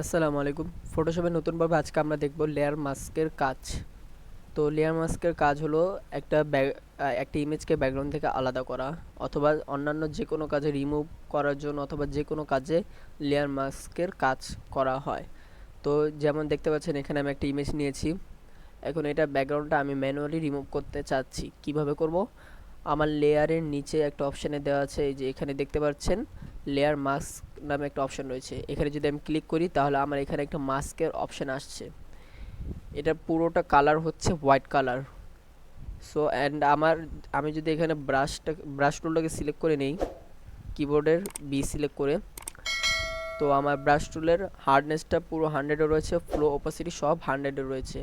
আসসালামু আলাইকুম। ফটোশপের নতুনভাবে আজকে আমরা দেখব লেয়ার মাস্কের কাজ। তো লেয়ার মাস্কের কাজ হলো একটা ব্যাক একটা ইমেজকে ব্যাকগ্রাউন্ড থেকে আলাদা করা অথবা অন্যান্য যে কোনো কাজে রিমুভ করার জন্য অথবা যে কোনো কাজে লেয়ার মাস্কের কাজ করা হয়। তো যেমন দেখতে পাচ্ছেন, এখানে আমি একটা ইমেজ নিয়েছি। এখন এটা ব্যাকগ্রাউন্ডটা আমি ম্যানুয়ালি রিমুভ করতে চাচ্ছি। কীভাবে করব? আমার লেয়ারের নিচে একটা অপশানে দেওয়া আছে, এই যে এখানে দেখতে পাচ্ছেন লেয়ার মাস্ক নামে একটা অপশন রয়েছে। এখানে যদি আমি ক্লিক করি, তাহলে আমার এখানে একটা মাস্কের অপশন আসছে। এটা পুরোটা কালার হচ্ছে হোয়াইট কালার সো অ্যান্ড আমার, আমি যদি এখানে ব্রাশটা ব্রাশ টুলটাকে সিলেক্ট করে নেই কিবোর্ডের বি সিলেক্ট করে, তো আমার ব্রাশ টুলের হার্ডনেসটা পুরো হান্ড্রেডে রয়েছে ফ্লো ওপাসিটি সব হান্ড্রেডে রয়েছে।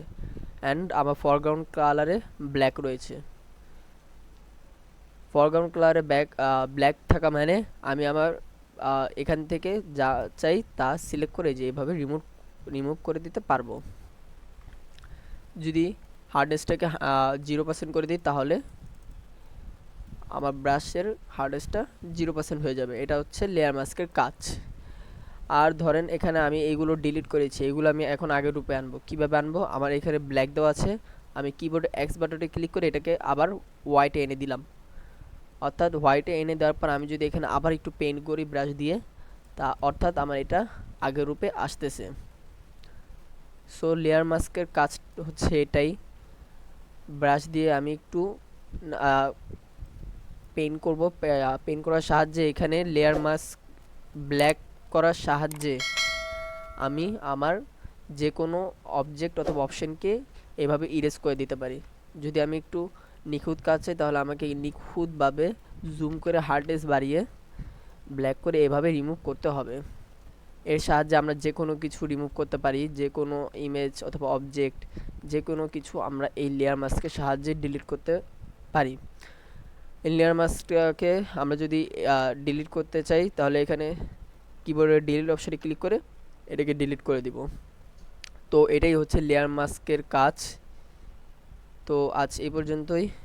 অ্যান্ড আমার ফরগ্রাউন্ড কালারে ব্ল্যাক রয়েছে। ফরগ্রাউন্ড কালারে ব্যাক ব্ল্যাক থাকা মানে আমি আমার এখান থেকে যা চাই তা সিলেক্ট করে যে এভাবে রিমুভ রিমুভ করে দিতে পারব। যদি হার্ডনেসটাকে জিরো পার্সেন্ট করে দিই তাহলে আমার ব্রাশের হার্ডনেসটা জিরো পার্সেন্ট হয়ে যাবে। এটা হচ্ছে লেয়ার মাস্কের কাজ। আর ধরেন এখানে আমি এইগুলো ডিলিট করেছি, এগুলো আমি এখন আগের রূপে আনব। কীভাবে আনব? আমার এখানে ব্ল্যাক দেওয়া আছে। আমি কিবোর্ডে এক্স বাটনে ক্লিক করে এটাকে আবার হোয়াইটে এনে দিলাম। অর্থাৎ হোয়াইটে এনে দেওয়ার পর আমি যদি এখানে আবার একটু পেন্ট করি ব্রাশ দিয়ে, তা অর্থাৎ আমার এটা আগের রূপে আসতেছে। সো লেয়ার মাস্কের কাজ হচ্ছে এটাই। ব্রাশ দিয়ে আমি একটু পেন্ট করব পেন্ট করার সাহায্যে এখানে লেয়ার মাস্ক ব্ল্যাক করার সাহায্যে আমি আমার যে কোনো অবজেক্ট অথবা অপশনকে এভাবে ইরেজ করে দিতে পারি। যদি আমি একটু নিখুঁত কাজ চাই, তাহলে আমাকে নিখুঁতভাবে জুম করে হার্ডনেস বাড়িয়ে ব্ল্যাক করে এভাবে রিমুভ করতে হবে। এর সাহায্যে আমরা যে কোনো কিছু রিমুভ করতে পারি যে কোনো ইমেজ অথবা অবজেক্ট যে কোনো কিছু আমরা এই লেয়ার মাস্কের সাহায্যে ডিলিট করতে পারি। এই লেয়ার মাস্কটাকে আমরা যদি ডিলিট করতে চাই, তাহলে এখানে কিবোর্ডের ডিলিট অপশানে ক্লিক করে এটাকে ডিলিট করে দিব। তো এটাই হচ্ছে লেয়ার মাস্কের কাজ। তো আজ এই পর্যন্তই।